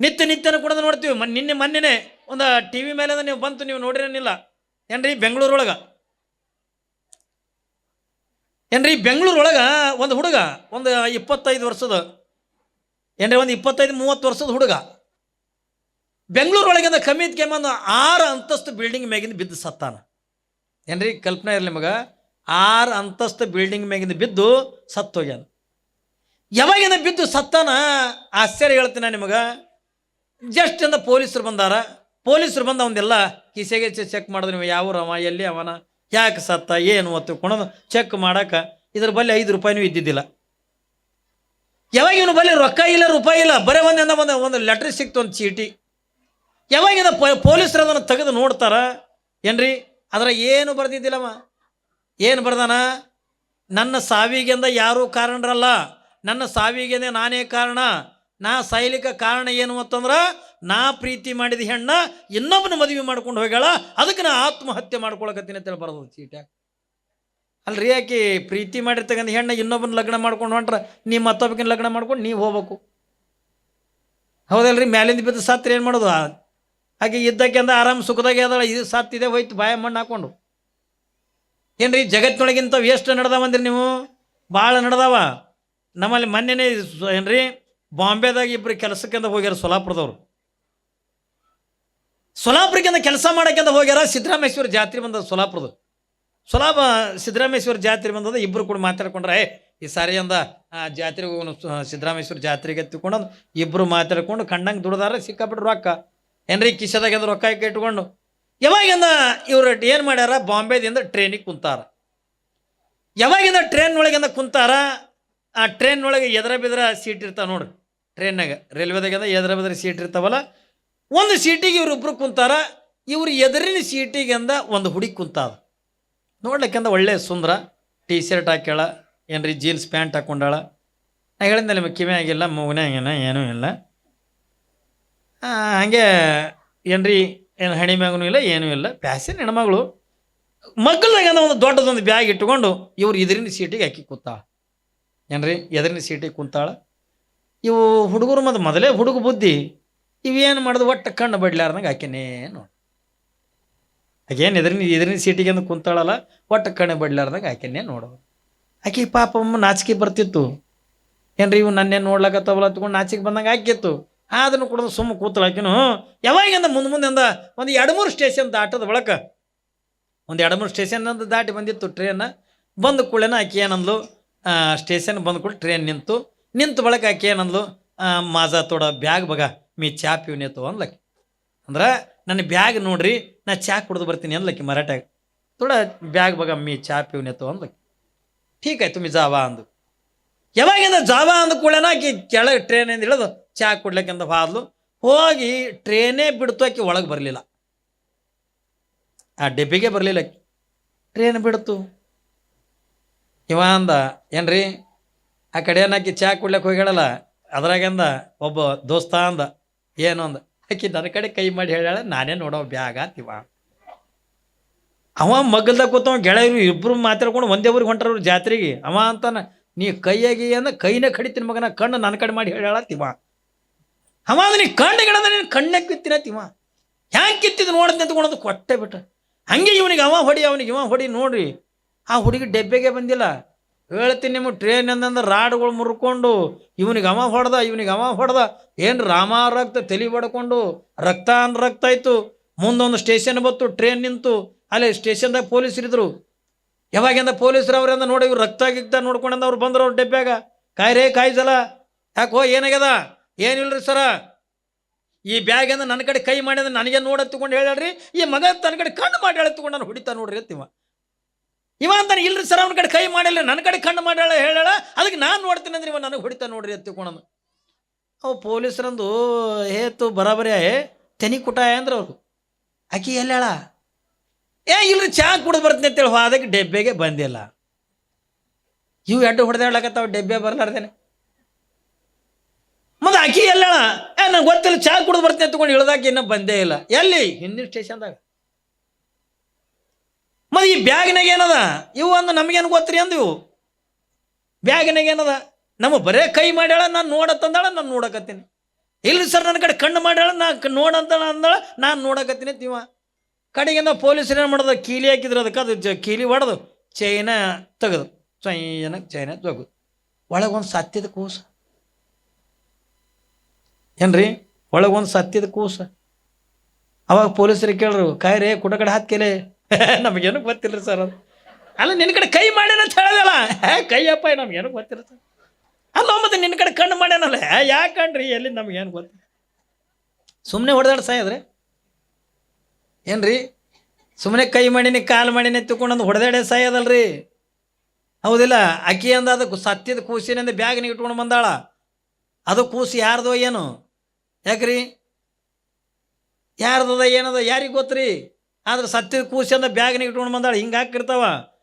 ನಿತ್ಯ ನಿತ್ಯನೂ ಕೂಡ ನೋಡ್ತೀವಿ. ಮನ್ ನಿನ್ನೆ ಮೊನ್ನೆನೆ ಒಂದು ಟಿ ವಿ ಮೇಲೆ ನೀವು ಬಂತು, ನೀವು ನೋಡಿರನಿಲ್ಲ. ಏನ್ರಿ ಬೆಂಗಳೂರೊಳಗೆ? ಏನ್ರಿ ಬೆಂಗಳೂರೊಳಗೆ ಒಂದು ಹುಡುಗ, ಒಂದು ಇಪ್ಪತ್ತೈದು ವರ್ಷದ, ಏನ್ರಿ ಒಂದು ಇಪ್ಪತ್ತೈದು, ಮೂವತ್ತು ವರ್ಷದ ಹುಡುಗ, ಬೆಂಗಳೂರೊಳಗಿಂದ ಕಮ್ಮಿ ಕೆಮ್ಮ ಒಂದು ಆರು ಅಂತಸ್ತು ಬಿಲ್ಡಿಂಗ್ ಮ್ಯಾಗಿಂದ ಬಿದ್ದು ಸತ್ತಾನ. ಏನ್ರಿ ಕಲ್ಪನೆ ಇರಲಿ ನಿಮಗೆ ಆರು ಅಂತಸ್ತು ಬಿಲ್ಡಿಂಗ್ ಮ್ಯಾಗಿಂದ ಬಿದ್ದು ಸತ್ತೋಗ್ಯಾನ. ಯಾವಾಗಿಂದ ಬಿದ್ದು ಸತ್ತಾನ? ಆಶ್ಚರ್ಯ ಹೇಳ್ತೀನಿ ನಿಮಗೆ. ಜಸ್ಟ್ ಅಂದ ಪೊಲೀಸರು ಬಂದಾರ. ಪೊಲೀಸರು ಬಂದು ಅವನ್ನೆಲ್ಲ ಕಿಸೆಗೆ ಚೆಕ್ ಮಾಡಿದ್ರು. ನೀವು ಯಾವ ಅವ? ಎಲ್ಲಿ ಅವನ? ಯಾಕೆ ಸತ್ತ? ಏನು ಒತ್ತು ಕೊಡೋದು? ಚೆಕ್ ಮಾಡಕ್ಕೆ ಇದ್ರ ಬಲ್ಲಿ ಐದು ರೂಪಾಯಿನೂ ಇದ್ದಿದ್ದಿಲ್ಲ. ಯಾವಾಗ ಇವನು ಬಲ್ಲಿ ರೊಕ್ಕ ಇಲ್ಲ, ರೂಪಾಯಿ ಇಲ್ಲ, ಬರೀ ಒಂದಿಂದ ಒಂದು ಒಂದು ಲೆಟ್ರ್ ಸಿಕ್ತು, ಒಂದು ಚೀಟಿ. ಯಾವಾಗಿಂದ ಪೊಲೀಸರು ಅದನ್ನು ತೆಗೆದು ನೋಡ್ತಾರ? ಏನ್ರಿ? ಅದರ ಏನು ಬರ್ದಿದ್ದಿಲ್ಲವ ಏನು ಬರ್ದಾನ? ನನ್ನ ಸಾವಿಗೆಂದ ಯಾರೂ ಕಾರಣರಲ್ಲ. ನನ್ನ ಸಾವಿಗೆಂದೇ ನಾನೇ ಕಾರಣ. ನಾ ಸಾಯ್ಲಿಕ್ಕೆ ಕಾರಣ ಏನು ಅಂತಂದ್ರೆ, ನಾ ಪ್ರೀತಿ ಮಾಡಿದ ಹೆಣ್ಣ ಇನ್ನೊಬ್ಬನ ಮದುವೆ ಮಾಡ್ಕೊಂಡು ಹೋಗ್ಯಾಳ, ಅದಕ್ಕೆ ನಾ ಆತ್ಮಹತ್ಯೆ ಮಾಡ್ಕೊಳಕತ್ತೀನಿ ಅಂತೇಳಿ ಬರೋದು ಚೀಟ. ಅಲ್ರಿ ಯಾಕೆ ಪ್ರೀತಿ ಮಾಡಿರ್ತಕ್ಕಂಥ ಹೆಣ್ಣ ಇನ್ನೊಬ್ಬನ ಲಗ್ನ ಮಾಡ್ಕೊಂಡು ಹೊಂಟ್ರೆ, ನೀ ಮತ್ತೊಬ್ಬಕಿನ ಲಗ್ನ ಮಾಡ್ಕೊಂಡು ನೀವು ಹೋಗ್ಬೇಕು. ಹೌದಲ್ರಿ, ಮ್ಯಾಲಿಂದ ಬಿದ್ದು ಸತ್ರ ಏನು ಮಾಡೋದು? ಆಕೆ ಇದ್ದಕ್ಕಿಂತ ಆರಾಮ್ ಸುಖದಾಗೆ ಅದಳ, ಇದು ಸತ್ತಿದೆ ಹೋಯ್ತು, ಬಾಯ ಮಣ್ಣು ಹಾಕೊಂಡು. ಏನ್ರಿ, ಜಗತ್ತಿನೊಳಗಿಂತ ಎಷ್ಟು ನಡೆದಾವಂದ್ರಿ ನೀವು? ಭಾಳ ನಡೆದಾವ? ನಮ್ಮಲ್ಲಿ ಮೊನ್ನೆನೇ ಏನ್ರಿ ಬಾಂಬೆದಾಗ ಇಬ್ರು ಕೆಲಸಕ್ಕೆಂದ ಹೋಗ್ಯಾರ ಸೊಲಾಪುರದವರು. ಸೊಲಾಪುರಕ್ಕಿಂದ ಕೆಲಸ ಮಾಡೋಕ್ಕಿಂತ ಹೋಗ್ಯಾರ ಸಿದ್ದರಾಮೇಶ್ವರ ಜಾತ್ರೆ ಬಂದದ ಸೊಲಾಪುರದ. ಸೊಲಾಬ ಸಿದ್ದರಾಮೇಶ್ವರ ಜಾತ್ರೆ ಬಂದದ ಇಬ್ಬರು ಕೂಡ ಮಾತಾಡ್ಕೊಂಡ್ರೆ ಈ ಸಾರಿ ಅಂದ, ಆ ಜಾತ್ರೆಗೆ ಹೋಗೋನು ಸಿದ್ದರಾಮೇಶ್ವರ ಜಾತ್ರೆಗೆ ಎತ್ತಿಕೊಂಡು ಇಬ್ಬರು ಮಾತಾಡ್ಕೊಂಡು ಕಂಡಂಗೆ ದುಡ್ದಾರ ಸಿಕ್ಕಾಬಿಟ್ರು ರೊಕ್ಕ. ಏನ್ರಿ, ಕಿಶದಾಗ ರೊಕ್ಕ ಇಟ್ಕೊಂಡು. ಯಾವಾಗಿಂದ ಇವರು ಏನು ಮಾಡ್ಯಾರ, ಬಾಂಬೆದಿಂದ ಟ್ರೈನಿಗೆ ಕುಂತಾರ. ಯಾವಾಗಿಂದ ಟ್ರೈನ್ ಒಳಗಿಂದ ಕುಂತಾರ ಆ ಟ್ರೈನ್ ಒಳಗೆ ಎದರ ಬೆದರ ಸೀಟ್ ಇರ್ತಾವ ನೋಡ್ರಿ ಟ್ರೈನ್ನಾಗ ರೈಲ್ವೆದಾಗ ಎದರ ಬೆದರ ಸೀಟ್ ಇರ್ತಾವಲ್ಲ. ಒಂದು ಸೀಟಿಗೆ ಇವರಿಬ್ಬರು ಕುಂತಾರ, ಇವ್ರು ಎದುರಿನ ಸೀಟಿಗೆಂದ ಒಂದು ಹುಡಿ ಕುಂತಾದ. ನೋಡ್ಲಿಕ್ಕೆಂದ ಒಳ್ಳೆ ಸುಂದರ. ಟೀ ಶರ್ಟ್ ಹಾಕ್ಯಾಳ, ಏನ್ರಿ ಜೀನ್ಸ್ ಪ್ಯಾಂಟ್ ಹಾಕ್ಕೊಂಡಾಳ ನಾ ಹೇಳಿದ್ನಲ್ಲ ನಿಮಗೆ ಕಿವಿ ಆಗಿಲ್ಲ, ಮೂಗನೇ ಆಗಿಲ್ಲ, ಏನೂ ಇಲ್ಲ. ಹಾಗೆ ಏನ್ರಿ, ಏನು ಹಣಿ ಮ್ಯಾಗೂ ಇಲ್ಲ, ಏನೂ ಇಲ್ಲ. ಪ್ಯಾಸಿನ್ ಹೆಣ್ಮಗಳು. ಮಗ್ಗಲ್ದಾಗಂದ ಒಂದು ದೊಡ್ಡದೊಂದು ಬ್ಯಾಗ್ ಇಟ್ಕೊಂಡು ಇವ್ರು ಇದರಿಂದ ಸೀಟಿಗೆ ಹಾಕಿ ಕೂತಾಳ. ಏನ್ರಿ? ಎದರಿನ ಸೀಟಿಗೆ ಕುಂತಾಳ. ಇವು ಹುಡುಗರು ಮತ್ತು ಮೊದಲೇ ಹುಡುಗ ಬುದ್ಧಿ. ಇವೇನು ಮಾಡೋದು ಒಟ್ಟು ಕಣ್ಣು ಬಡ್ಲಾರ್ದಂಗೆ ಆಕೆನೇ ನೋಡಿ. ಆಕೇನು ಎದರಿನ ಎದರಿನ ಸೀಟಿಗೆ ಅಂದು ಕುಂತಾಳಲ್ಲ, ಒಟ್ಟು ಕಣ್ಣು ಬಡ್ಲಾರ್ದಂಗೆ ಆಕೆನೇ ನೋಡೋದು ಆಕೆ ಪಾಪ ಒಮ್ಮೆ ನಾಚಿಕೆ ಬರ್ತಿತ್ತು. ಏನ್ರಿ ಇವು ನನ್ನೇ ನೋಡ್ಲಕತ್ತವಲ್ಲ ತಗೊಂಡು ನಾಚಿಕೆ ಬಂದಂಗೆ ಆಕಿತ್ತು ಅದನ್ನು ಕೂಡ ಸುಮ್ಮ ಕೂತಳ ಆಕಿನು. ಯಾವಾಗಿಂದ ಮುಂದೆ ಮುಂದೆಂದ ಒಂದು ಎರಡು ಮೂರು ಸ್ಟೇಷನ್ ದಾಟದ ಬಳಕ. ಒಂದು ಎರಡು ಮೂರು ಸ್ಟೇಷನ್ ದಾಟಿ ಬಂದಿತ್ತು ಟ್ರೈನ್. ಬಂದ ಕೂಡಲೇನ ಆಕೆ ಏನಂದ್ಲು? ಸ್ಟೇಷನ್ ಬಂದ ಕೂಡ ಟ್ರೈನ್ ನಿಂತು ನಿಂತು ಬಳಕ ಆಕೆ ಏನಂದ್ಲು ಮಾಜ ತೋಡ ಬ್ಯಾಗ್ ಬಗ, ಮೀ ಚಾ ಪೀವ್ನೇತು ಅನ್ಲಕ್ಕಿ ಅಂದ್ರೆ, ನನ್ನ ಬ್ಯಾಗ್ ನೋಡ್ರಿ, ನಾ ಚಾ ಕುಡ್ದು ಬರ್ತೀನಿ ಅನ್ಲಕ್ಕಿ ಮರಾಠಾಗ. ತೋಡ ಬ್ಯಾಗ್ ಬಗ, ಮೀ ಚಾ ಪೀವ್ನೇತು ಅನ್ಲಕ್ಕಿ ಠೀಕ್ ಆಯ್ತು, ಮೀ ಜಾವಾ ಅಂದು. ಯಾವಾಗಿಂದ ಜಾವಾ ಅಂದ ಕೂಡಲೇನ ಆಕಿ ಕೆಳಗೆ ಟ್ರೈನಿಂದ ಇಳಿದು ಚಾ ಕುಡ್ಲಕ್ಕಿಂತ ಹಾದ್ಲು. ಹೋಗಿ ಟ್ರೈನೇ ಬಿಡ್ತು ಆಕೆ, ಒಳಗೆ ಬರಲಿಲ್ಲ. ಆ ಡೆಬ್ಬಿಗೆ ಬರಲಿಲ್ಲ ಟ್ರೈನ್ ಬಿಡ್ತು. ಇವ ಅಂದ, ಏನ್ರಿ? ಆ ಕಡೆ ಏನಾಕಿ ಚಾ ಕುಡ್ಲಕ್ಕೆ ಹೋಗ್ಯಾಳಲ್ಲ, ಅದ್ರಾಗಂದ ಒಬ್ಬ ದೋಸ್ತ ಅಂದ, ಏನು ಅಂದ, ಆಕಿ ನನ್ನ ಕಡೆ ಕೈ ಮಾಡಿ ಹೇಳ್ಯಾಳ, ನಾನೇ ನೋಡೋ ಬ್ಯಾಗ ತಿವ ಅವ ಮಗ್ಗಲ್ದಾಗ ಕೂತವ ಗೆಳೆಯರು ಇಬ್ರು ಮಾತಾಡ್ಕೊಂಡು ಒಂದೇ ಊರಿಗೆ ಹೊಂಟ್ರವ್ರು ಜಾತ್ರೆಗೆ. ಅವ ಅಂತಾನ, ನೀ ಕೈಯಾಗಿ ಅಂದ, ಕೈನೇ ಕಡಿತೀನಿ ಮಗನ, ಕಣ್ಣು ನನ್ನ ಕಡೆ ಮಾಡಿ ಹೇಳ್ಯಾಳ ತಿವ ಅವ ಅಂದ, ನೀ ಕಣ್ಣು ಗಿಡದ ನೀನು ಕಣ್ಣಾಗ ಕಿತ್ತಿನ ತಿವ ಹ್ಯಾಂಗೆ ಕಿತ್ತಿದ್ ನೋಡದ್ ನಿಂತ್ಕೊಳೋದು ಕೊಟ್ಟೆ ಬಿಟ್ಟ. ಹಂಗೆ ಇವನಿಗೆ, ಅವ ಹೊಡಿ, ಅವನಿಗೆ, ಇವ ಹೊಡಿ ನೋಡ್ರಿ. ಆ ಹುಡುಗಿ ಡೆಬ್ಬೆಗೆ ಬಂದಿಲ್ಲ. ಹೇಳ್ತೀನಿ ನಿಮಗೆ ಟ್ರೈನ್ ಎಂದಂದ್ರೆ ರಾಡ್ಗಳು ಮುರ್ಕೊಂಡು, ಇವನಿಗೆ ಅಮ ಹೊಡೆದ, ಇವನಿಗೆ ಅವ ಹೊಡೆದ. ಏನು ರಾಮ ರಕ್ತ ತಲೆ ಬಡ್ಕೊಂಡು ರಕ್ತ ಅನ್ ರಕ್ತ ಆಯ್ತು. ಮುಂದೊಂದು ಸ್ಟೇಷನ್ ಬತ್ತು ಟ್ರೈನ್ ನಿಂತು. ಅಲ್ಲಿ ಸ್ಟೇಷನ್ದಾಗ ಪೊಲೀಸರಿದ್ರು ಯಾವಾಗಿಂದ ಪೊಲೀಸರು ಅವ್ರಿಂದ ನೋಡಿ ಇವ್ರು ರಕ್ತ ಗಿಕ್ತ ನೋಡ್ಕೊಂಡಂದ ಅವ್ರು ಬಂದ್ರು ಅವ್ರ ಡೆಬ್ಬ್ಯಾಗ ಕಾಯ್ರೇ ಕಾಯ್ಸಲ್ಲ ಯಾಕೋ ಏನಾಗ್ಯದ? ಏನಿಲ್ರಿ ಸರ? ಈ ಬ್ಯಾಗ್ ಅಂದ್ರೆ ನನ್ನ ಕಡೆ ಕೈ ಮಾಡಿದ್ರೆ ನನಗೆ ನೋಡ ತಗೊಂಡು ಹೇಳ್ಯಾಳ್ರಿ, ಈ ಮಗ ತನ್ನ ಕಡೆ ಕಣ್ಣು ಮಾಡಿ ಹೇಳ ತಗೊಂಡು ನಾನು ಹೊಡಿತಾ ನೋಡ್ರಿ ಅಂತಿವ. ಇವ ಅಂತಾನೆ ಇಲ್ರಿ ಸರ್, ಅವನ ಕಡೆ ಕೈ ಮಾಡಿಲ್ಲ ನನ್ನ ಕಡೆ ಕಣ್ಣು ಮಾಡ್ಯಾಳ ಹೇಳಾಳ ಅದಕ್ಕೆ ನಾನು ನೋಡ್ತೀನಿ ಅಂದ್ರೆ ಇವ ನನಗೆ ಹೊಡಿತಾ ನೋಡ್ರಿ ಅಂತ ತಿಳ್ಕೊಳನು ಅವು ಪೊಲೀಸರಂದು ಹೇತು ಬರಾಬರಿ ತೆನಿ ಕುಟಾಯ ಅಂದ್ರೆ ಅವ್ರು ಆಕಿ ಎಲ್ಲ ಏ, ಇಲ್ರಿ, ಚಾ ಕುಡ್ದು ಬರ್ತೀನಿ ಅಂತೇಳಿ ಅದಕ್ಕೆ ಡೆಬ್ಬೆಗೆ ಬಂದಿಲ್ಲ. ಇವು ಎಡ್ಡು ಹೊಡೆದಾಡ್ಲಕತ್ತಾವ ಡೆಬ್ಬೆ ಬರ್ಲಾರ್ದೇನೆ. ಮತ್ತೆ ಆಕಿ ಎಲ್ಲಾಳ ಏ, ನಂಗೆ ಗೊತ್ತಿಲ್ಲ, ಚಾ ಕುಡ್ದು ಬರ್ತೀನಿ ತಗೊಂಡು ಇಳ್ದಾಕಿ ಇನ್ನೂ ಬಂದೇ ಇಲ್ಲ. ಎಲ್ಲಿ? ಹಿಂದಿನ ಸ್ಟೇಷನ್ದಾಗ. ಮತ್ತೆ ಈ ಬ್ಯಾಗ್ನಾಗ ಏನದ? ಇವು ಅಂದು ನಮಗೇನು ಗೊತ್ತ್ರಿ ಅಂದು ಇವು. ಬ್ಯಾಗ್ನಾಗ ಏನದ? ನಮ್ಮ ಬರೇ ಕೈ ಮಾಡ್ಯಾಳ, ನಾನು ನೋಡತ್ತಂದಾಳ, ನಾನು ನೋಡಕತ್ತೀನಿ. ಇಲ್ರಿ ಸರ್ ನನ್ನ ಕಡೆ ಕಣ್ಣು ಮಾಡ್ಯಾಳ, ನಾ ನೋಡಂತಾಳ ನೋಡಂತ ಅಂದಾಳ, ನಾನು ನೋಡಕತ್ತೀನಿ ಅಂತೀವ ಕಡೆಗಿಂದ ಪೊಲೀಸರು ಏನು ಮಾಡೋದು ಕೀಲಿ ಹಾಕಿದ್ರು ಅದಕ್ಕೆ, ಅದು ಜ ಕೀಲಿ ಹೊಡೆದು ಚೈನ ತೆಗೆದು, ಚೈನ ಚೈನ ತೆಗೆದು. ಒಳಗೊಂದು ಸತ್ಯದ ಕೂಸ. ಏನ್ರಿ? ಒಳಗೊಂದು ಸತ್ಯದ ಕೂಸ. ಅವಾಗ ಪೊಲೀಸರಿಗೆ ಕೇಳ್ರು, ಕಾಯ್ರಿ ಕುಟ ಕಡೆ ಹಾಕ್ಕೆಲೆ ನಮಗೇನು ಗೊತ್ತಿಲ್ಲ ಸರ್ ಅದು. ಅಲ್ಲ ನಿನ್ನ ಕಡೆ ಕೈ ಮಾಡ್ಯಾನ ಅಂತ ಹೇಳದಲ್ಲ. ಹೇ, ಕೈಯಪ್ಪ ನಮ್ಗೇನು ಗೊತ್ತಿಲ್ಲ ಸರ್. ಅಲ್ಲ, ಮತ್ತೆ ನಿನ್ನ ಕಡೆ ಕಣ್ಣು ಮಾಡ್ಯಾನಲ್ಲ. ಯಾಕೆ ಕಣ್ರಿ, ಎಲ್ಲಿ ನಮಗೇನು ಗೊತ್ತಿಲ್ಲ ಸುಮ್ಮನೆ ಹೊಡೆದಾಡ ಸಾಯದ್ರೆ ಏನ್ರಿ? ಸುಮ್ಮನೆ ಕೈ ಮಾಡಿನಿ, ಕಾಲು ಮಾಡಿನಿ ತಿಳ್ಕೊಂಡು ಹೊಡೆದಾಡೆ ಸಾಯೋದಲ್ರಿ ಹೌದಿಲ್ಲ? ಅಕ್ಕಿ ಅಂದ ಅದು ಸತ್ಯದ ಕೂಸಿನಿಂದ ಬ್ಯಾಗ್ನಿಗೆ ಇಟ್ಕೊಂಡು ಬಂದಾಳ. ಅದು ಕೂಸು ಯಾರ್ದೋ ಏನು? ಯಾಕ್ರಿ? ಯಾರ್ದದ ಏನದ? ಯಾರಿಗೆ ಗೊತ್ತ್ರಿ? ಆದ್ರೆ ಸತ್ತಿ ಕೂಸಿಂದ ಬ್ಯಾಗ್ನಿಗೆ ಇಟ್ಕೊಂಡು ಬಂದಾಳೆ ಹಿಂಗೆ ಹಾಕಿರ್ತಾವ.